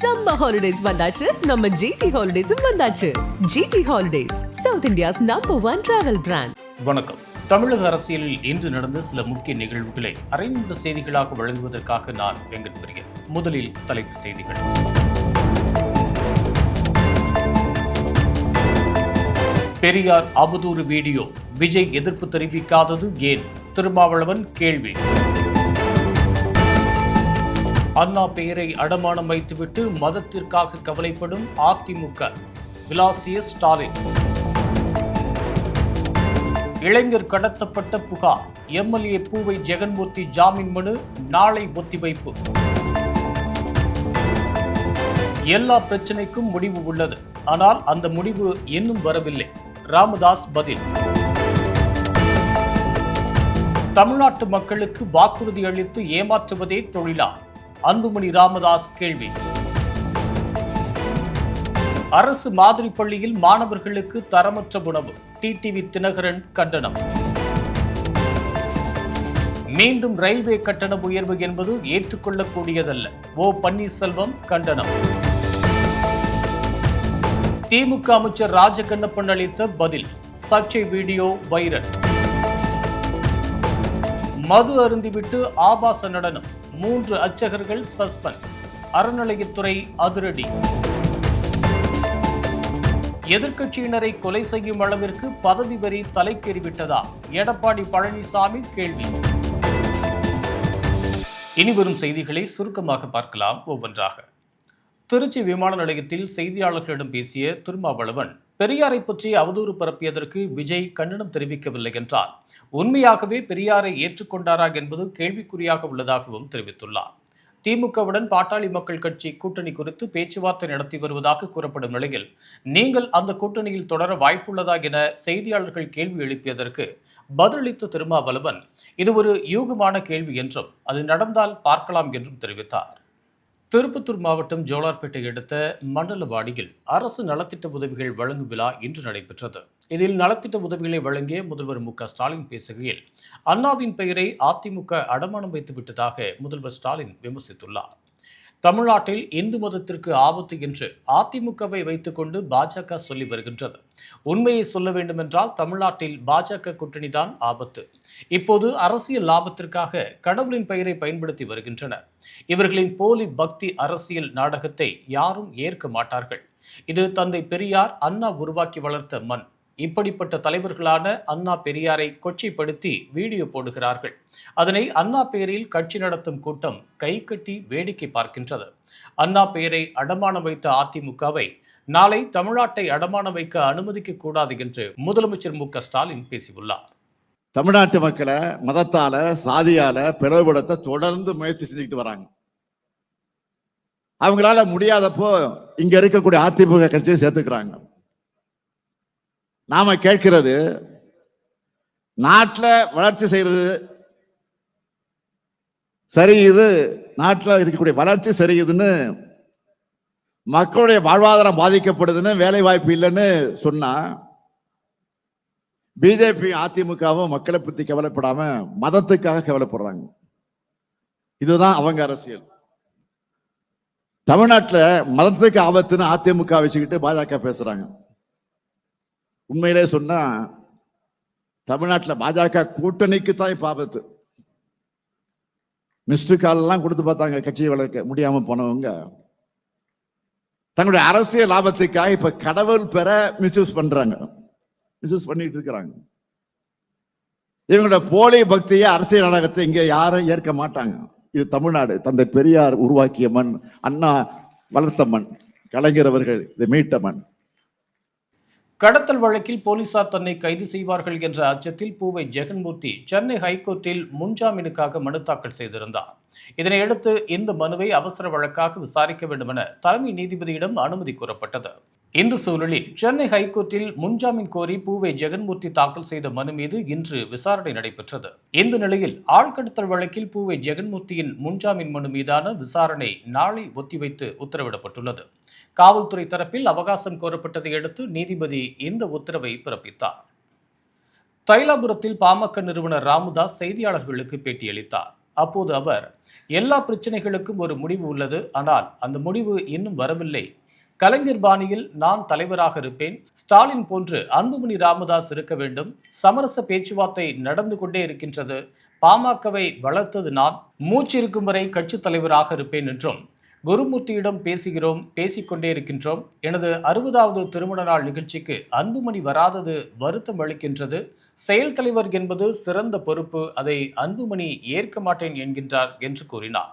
Summer holidays வந்தாச்சு. நம்ம GT ஹாலிடேஸும் வந்தாச்சு. GT holidays South India's number one travel brand வணக்கம். தமிழக அரசியலில் இன்று நடந்த சில முக்கிய நிகழ்வுகளை அரைநிமிட செய்திகளாக வழங்குவதற்காக நான் வெங்கட் பிரியன் முதலில் தலைப்பு செய்திகள். பெரியார் அவதூறு வீடியோ. விஜய் எதிர்ப்பு தெரிவிக்காதது ஏன்? திருமாவளவன் கேள்வி. அண்ணா பெயரை அடமானம் வைத்துவிட்டு மதத்திற்காக கவலைப்படும் அதிமுக. விலாசிய ஸ்டாலின். இளைஞர் கடத்தப்பட்ட புகார். எம்எல்ஏ பூவை ஜெகன்மூர்த்தி ஜாமீன் மனு நாளை ஒத்திவைப்பு. எல்லா பிரச்சனைக்கும் முடிவு உள்ளது. ஆனால் அந்த முடிவு இன்னும் வரவில்லை. ராமதாஸ் பதில். தமிழ்நாட்டு மக்களுக்கு வாக்குறுதி அளித்து ஏமாற்றுவதே தொழிலா? அன்புமணி ராமதாஸ் கேள்வி. அரசு மாதிரி பள்ளியில் மாணவர்களுக்கு தரமற்ற உணவு. டிடிவி தினகரன் கண்டனம். மீண்டும் ரயில்வே கட்டண உயர்வு என்பது ஏற்றுக்கொள்ளக்கூடியதல்ல. ஓ பன்னீர்செல்வம் கண்டனம். திமுக அமைச்சர் ராஜகண்ணப்பன் அளித்த பதில் சர்ச்சை வீடியோ வைரல். மது அருந்திவிட்டு ஆபாச நடனம். மூன்று அர்ச்சகர்கள் சஸ்பெண்ட். அறநிலையத்துறை அதிரடி. எதிர்க்கட்சியினரை கொலை செய்யும் அளவிற்கு பதவி வரி தலைக்கேறிவிட்டதா? எடப்பாடி பழனிசாமி கேள்வி. இனி வரும் செய்திகளை சுருக்கமாக பார்க்கலாம். ஒவ்வொன்றாக. திருச்சி விமான நிலையத்தில் செய்தியாளர்களிடம் பேசிய திருமாவளவன் பெரியாரை பற்றி அவதூறு பரப்பியதற்கு விஜய் கண்டனம் தெரிவிக்கவில்லை என்றார். உண்மையாகவே பெரியாரை ஏற்றுக்கொண்டாரா என்பது கேள்விக்குறியாக உள்ளதாகவும் தெரிவித்துள்ளார். திமுகவுடன் பாட்டாளி மக்கள் கட்சி கூட்டணி குறித்து பேச்சுவார்த்தை நடத்தி வருவதாக கூறப்படும் நிலையில் நீங்கள் அந்த கூட்டணியில் தொடர வாய்ப்புள்ளதா என செய்தியாளர்கள் கேள்வி எழுப்பியதற்கு பதிலளித்த திருமாவளவன் இது ஒரு யூகமான கேள்வி என்றும் அது நடந்தால் பார்க்கலாம் என்றும் தெரிவித்தார். திருப்பத்தூர் மாவட்டம் ஜோலார்பேட்டை அடுத்த மண்டலவாடியில் அரசு நலத்திட்ட உதவிகள் வழங்கும் விழா இன்று நடைபெற்றது. இதில் நலத்திட்ட உதவிகளை வழங்கிய முதல்வர் மு ஸ்டாலின் பேசுகையில் அண்ணாவின் பெயரை அதிமுக அடமானம் வைத்து விட்டதாக முதல்வர் ஸ்டாலின் விமர்சித்துள்ளார். தமிழ்நாட்டில் இந்து மதத்திற்கு ஆபத்து என்று அதிமுகவை வைத்துக்கொண்டு பாஜக சொல்லி வருகின்றது. உண்மையை சொல்ல வேண்டுமென்றால் தமிழ்நாட்டில் பாஜக கூட்டணிதான் ஆபத்து. இப்போது அரசியல் லாபத்திற்காக கடவுளின் பெயரை பயன்படுத்தி வருகின்றனர். இவர்களின் போலி பக்தி அரசியல் நாடகத்தை யாரும் ஏற்க மாட்டார்கள். இது தந்தை பெரியார் அண்ணா உருவாக்கி வளர்த்த மண். இப்படிப்பட்ட தலைவர்களான அண்ணா பெரியாரை கொச்சைப்படுத்தி வீடியோ போடுகிறார்கள். அதனை அண்ணா பெயரில் கட்சி நடத்தும் கூட்டம் கை கட்டி வேடிக்கை பார்க்கின்றது. அண்ணா பெயரை அடமானம் வைத்த அதிமுகவை நாளை தமிழ்நாட்டை அடமானம் வைக்க அனுமதிக்க கூடாது என்று முதலமைச்சர் மு க ஸ்டாலின் பேசியுள்ளார். தமிழ்நாட்டு மக்களை மதத்தால சாதியால பிளவுபடுத்த தொடர்ந்து முயற்சி செஞ்சுக்கிட்டு வராங்க. அவங்களால முடியாதப்போ இங்க இருக்கக்கூடிய அதிமுக கட்சியை சேர்த்துக்கிறாங்க. நாம கேட்கிறது நாட்டில் வளர்ச்சி செய்யறது சரி இது நாட்டில் இருக்கக்கூடிய வளர்ச்சி சரியுதுன்னு மக்களுடைய வாழ்வாதாரம் பாதிக்கப்படுதுன்னு வேலை வாய்ப்பு இல்லைன்னு சொன்னா பிஜேபி அதிமுகவும் மக்களை பத்தி கவலைப்படாம மதத்துக்காக கவலைப்படுறாங்க. இதுதான் அவங்க அரசியல். தமிழ்நாட்டில் மதத்துக்கு ஆபத்துன்னு அதிமுக வச்சுக்கிட்டு பாஜக பேசுறாங்க. உண்மையிலே சொன்னா தமிழ்நாட்டில் பாஜக கூட்டணிக்கு தான் பாபத்து ஆபத்து. மிஸ்டு கால்லாம் கொடுத்து பார்த்தாங்க கட்சியை வளர்க்க முடியாம போனவங்க. தங்களுடைய அரசியல் லாபத்துக்காக இப்ப கடவுள் பெற மிஸ்யூஸ் பண்றாங்க. மிஸ்யூஸ் பண்ணிட்டு இருக்கிறாங்க. இவங்களோட போலி பக்தியை அரசியல் நாடகத்தை இங்க யாரும் ஏற்க மாட்டாங்க. இது தமிழ்நாடு. தந்தை பெரியார் உருவாக்கிய மண் அண்ணா வளர்த்த மண் கலைஞர் அவர்கள் இதை மீட்ட மண். கடத்தல் வழக்கில் போலீசார் தன்னை கைது செய்வார்கள் என்ற அச்சத்தில் பூவை ஜெகன்மூர்த்தி சென்னை ஹைகோர்ட்டில் முன்ஜாமீனுக்காக மனு தாக்கல் செய்திருந்தார். இதனையடுத்து இந்த மனுவை அவசர வழக்காக விசாரிக்க வேண்டும் என தலைமை நீதிபதியிடம் அனுமதி கூறப்பட்டது இந்த சூழலில் சென்னை ஹைகோர்ட்டில் முன்ஜாமீன் கோரி பூவை ஜெகன்மூர்த்தி தாக்கல் செய்த மனு மீது இன்று விசாரணை நடைபெற்றது. இந்த நிலையில் ஆழ்கடத்தல் வழக்கில் பூவை ஜெகன்மூர்த்தியின் முன்ஜாமீன் மனு மீதான விசாரணை நாளை ஒத்திவைத்து உத்தரவிடப்பட்டுள்ளது. காவல்துறை தரப்பில் அவகாசம் கோரப்பட்டதை அடுத்து நீதிபதி இந்த உத்தரவை பிறப்பித்தார். தைலாபுரத்தில் பாமக நிறுவனர் ராமதாஸ் செய்தியாளர்களுக்கு பேட்டியளித்தார். அப்போது அவர் எல்லா பிரச்சனைகளுக்கும் ஒரு முடிவு உள்ளது. ஆனால் அந்த முடிவு இன்னும் வரவில்லை. கலைஞர் பாணியில் நான் தலைவராக இருப்பேன். ஸ்டாலின் போன்று அன்புமணி ராமதாஸ் இருக்க வேண்டும். சமரச பேச்சுவார்த்தை நடந்து கொண்டே இருக்கின்றது. பாமகவை வளர்த்தது நான். மூச்சு இருக்கும் வரை கட்சித் தலைவராக இருப்பேன் என்றும் குருமூர்த்தியிடம் பேசுகிறோம் பேசிக்கொண்டே இருக்கின்றோம். எனது அறுபதாவது திருமண நாள் நிகழ்ச்சிக்கு அன்புமணி வராதது வருத்தம் அளிக்கின்றது. செயல் தலைவர் என்பது சிறந்த பொறுப்பு அதை அன்புமணி ஏற்க மாட்டேன் என்கின்றார் என்று கூறினார்.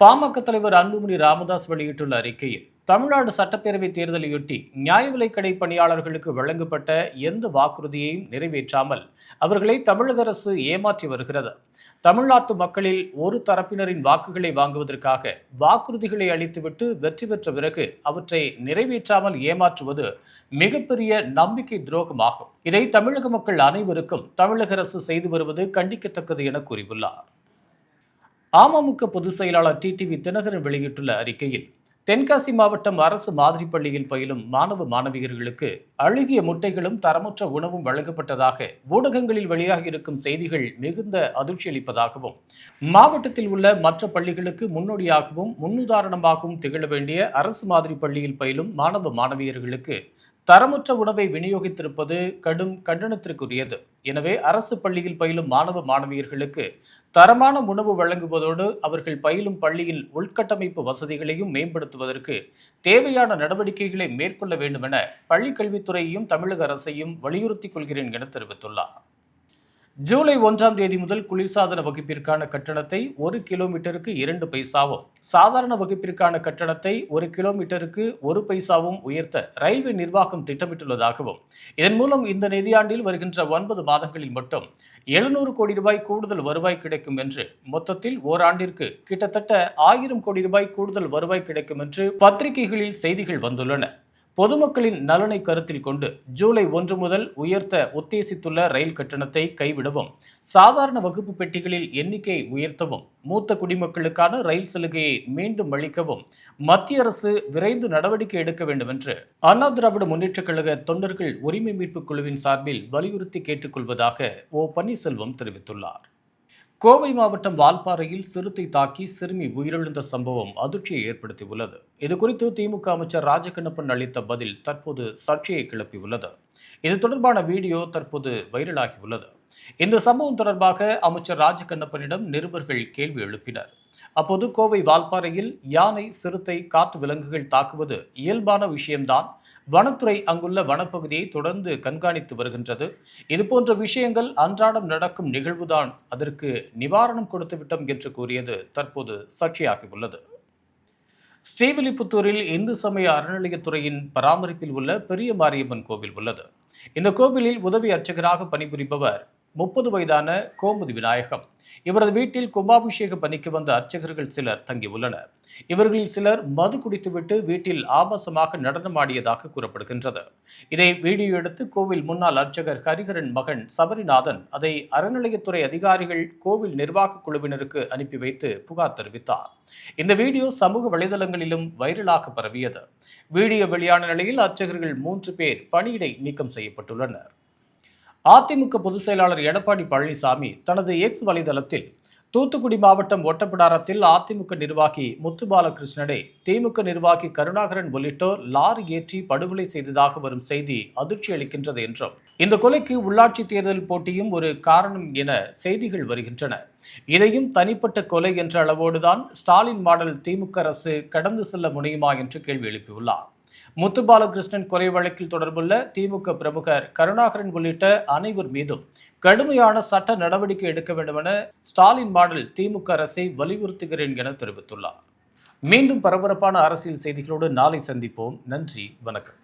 பாமக தலைவர் அன்புமணி ராமதாஸ் வெளியிட்டுள்ள அறிக்கையில் தமிழ்நாடு சட்டப்பேரவை தேர்தலையொட்டி நியாய விலைக்கடை பணியாளர்களுக்கு வழங்கப்பட்ட எந்த வாக்குறுதியையும் நிறைவேற்றாமல் அவர்களை தமிழக அரசு ஏமாற்றி வருகிறது. தமிழ்நாட்டு மக்களில் ஒரு தரப்பினரின் வாக்குகளை வாங்குவதற்காக வாக்குறுதிகளை அளித்துவிட்டு வெற்றி பெற்ற பிறகு அவற்றை நிறைவேற்றாமல் ஏமாற்றுவது மிகப்பெரிய நம்பிக்கை துரோகமாகும். இதை தமிழக மக்கள் அனைவருக்கும் தமிழக அரசு செய்து வருவது கண்டிக்கத்தக்கது என கூறியுள்ளார். அமமுக பொதுச் செயலாளர் டிடிவி தினகரன் வெளியிட்டுள்ள அறிக்கையில் தென்காசி மாவட்டம் அரசு மாதிரி பள்ளியில் பயிலும் மாணவ மாணவியர்களுக்கு அழுகிய முட்டைகளும் தரமற்ற உணவும் வழங்கப்பட்டதாக ஊடகங்களில் வெளியாகி இருக்கும் செய்திகள் மிகுந்த அதிர்ச்சி அளிப்பதாகவும் மாவட்டத்தில் உள்ள மற்ற பள்ளிகளுக்கு முன்னோடியாகவும் முன்னுதாரணமாகவும் திகழ வேண்டிய அரசு மாதிரி பள்ளியில் பயிலும் மாணவ மாணவியர்களுக்கு தரமற்ற உணவை விநியோகித்திருப்பது கடும் கண்டனத்திற்குரியது. எனவே அரசு பள்ளியில் பயிலும் மாணவ மாணவியர்களுக்கு தரமான உணவு வழங்குவதோடு அவர்கள் பயிலும் பள்ளியில் உள்கட்டமைப்பு வசதிகளையும் மேம்படுத்துவதற்கு தேவையான நடவடிக்கைகளை மேற்கொள்ள வேண்டும் என பள்ளிக் கல்வித்துறையையும் தமிழக அரசையும் வலியுறுத்திக் கொள்கிறேன் என தெரிவித்துள்ளார். ஜூலை ஒன்றாம் தேதி முதல் குளிர்சாதன வகுப்பிற்கான கட்டணத்தை ஒரு கிலோமீட்டருக்கு இரண்டு பைசாவும் சாதாரண வகுப்பிற்கான கட்டணத்தை ஒரு கிலோமீட்டருக்கு ஒரு பைசாவும் உயர்த்த ரயில்வே நிர்வாகம் திட்டமிட்டுள்ளதாகவும் இதன் மூலம் இந்த நிதியாண்டில் வருகின்ற ஒன்பது மாதங்களில் மட்டும் எழுநூறு கோடி ரூபாய் கூடுதல் வருவாய் கிடைக்கும் என்று மொத்தத்தில் ஓராண்டிற்கு கிட்டத்தட்ட ஆயிரம் கோடி ரூபாய் கூடுதல் வருவாய் கிடைக்கும் என்று பத்திரிகைகளில் செய்திகள் வந்துள்ளன. பொதுமக்களின் நலனை கருத்தில் கொண்டு ஜூலை ஒன்று முதல் உயர்த்த உத்தேசித்துள்ள ரயில் கட்டணத்தை கைவிடவும் சாதாரண வகுப்பு பெட்டிகளில் எண்ணிக்கை உயர்த்தவும் மூத்த குடிமக்களுக்கான ரயில் சலுகையை மீண்டும் அளிக்கவும் மத்திய அரசு விரைந்து நடவடிக்கை எடுக்க வேண்டும் என்று அண்ணா திராவிட முன்னேற்றக் கழக தொண்டர்கள் உரிமை மீட்புக் குழுவின் சார்பில் வலியுறுத்தி கேட்டுக்கொள்வதாக ஓ பன்னீர்செல்வம் தெரிவித்துள்ளார். கோவை மாவட்டம் வால்பாறையில் சிறுத்தை தாக்கி சிறுமி உயிரிழந்த சம்பவம் அதிர்ச்சியை ஏற்படுத்தியுள்ளது. இது குறித்து திமுக அமைச்சர் ராஜகண்ணப்பன் அளித்த பதில் தற்போது சர்ச்சையை கிளப்பியுள்ளது. இது தொடர்பான வீடியோ தற்போது வைரலாகியுள்ளது. இந்த சம்பவம் தொடர்பாக அமைச்சர் ராஜகண்ணப்பனிடம் நிருபர்கள் கேள்வி எழுப்பினர். அப்போது கோவை வால்பாறையில் யானை சிறுத்தை காட்டு விலங்குகள் தாக்குவது இயல்பான விஷயம்தான். வனத்துறை அங்குள்ள வனப்பகுதியை தொடர்ந்து கண்காணித்து வருகின்றது. இதுபோன்ற விஷயங்கள் அன்றாடம் நடக்கும் நிகழ்வுதான். அதற்கு நிவாரணம் கொடுத்துவிட்டோம் என்று கூறியது தற்போது சர்ச்சையாகியுள்ளது ஸ்ரீவில்லிபுத்தூரில் இந்து சமய அறநிலையத்துறையின் பராமரிப்பில் உள்ள பெரிய மாரியம்மன் கோவில் உள்ளது. இந்த கோவிலில் உதவி அர்ச்சகராக பணிபுரிபவர் முப்பது வயதான கோமுதி விநாயகம். இவரது வீட்டில் கும்பாபிஷேக பணிக்கு வந்த அர்ச்சகர்கள் சிலர் தங்கியுள்ளனர். இவர்களில் சிலர் மது குடித்துவிட்டு வீட்டில் ஆபாசமாக நடனமாடியதாக கூறப்படுகின்றது. இதை வீடியோ எடுத்து கோவில் முன்னாள் அர்ச்சகர் ஹரிஹரன் மகன் சபரிநாதன் அதை அறநிலையத்துறை அதிகாரிகள் கோவில் நிர்வாக குழுவினருக்கு அனுப்பி வைத்து புகார் தெரிவித்தார். இந்த வீடியோ சமூக வலைதளங்களிலும் வைரலாக பரவியது. வீடியோ வெளியான நிலையில் அர்ச்சகர்கள் மூன்று பேர் பணியிடை நீக்கம் செய்யப்பட்டுள்ளனர். அதிமுக பொதுச் செயலாளர் எடப்பாடி பழனிசாமி தனது எக்ஸ் வலைதளத்தில் தூத்துக்குடி மாவட்டம் ஒட்டப்பிடாரத்தில் அதிமுக நிர்வாகி முத்து பாலகிருஷ்ணனை திமுக நிர்வாகி கருணாகரன் உள்ளிட்டோர் லாரி ஏற்றி படுகொலை செய்ததாக வரும் செய்தி அதிர்ச்சி அளிக்கின்றது என்றும் இந்த கொலைக்கு உள்ளாட்சி தேர்தல் போட்டியும் ஒரு காரணம் என செய்திகள் வருகின்றன. இதையும் தனிப்பட்ட கொலை என்ற அளவோடுதான் ஸ்டாலின் மாடல் திமுக அரசு கடந்து செல்ல முடியுமா என்று கேள்வி எழுப்பியுள்ளார். முத்து பாலகிருஷ்ணன் கொலை வழக்கில் தொடர்புள்ள திமுக பிரமுகர் கருணாகரன் உள்ளிட்ட அனைவர் மீதும் கடுமையான சட்ட நடவடிக்கை எடுக்க வேண்டும் என ஸ்டாலின் மாடல் திமுக அரசை வலியுறுத்துகிறேன் என தெரிவித்துள்ளார். மீண்டும் பரபரப்பான அரசியல் செய்திகளோடு நாளை சந்திப்போம். நன்றி வணக்கம்.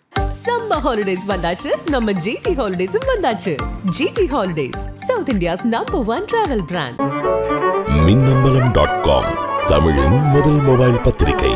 சம்மர் ஹாலிடேஸ் வந்தாச்சு. நம்ம ஜிடி ஹாலிடேஸும் வந்தாச்சு. GT holidays South India's number one travel brand Minnambalam dot com தமிழின் முதல் மொபைல் பத்திரிகை.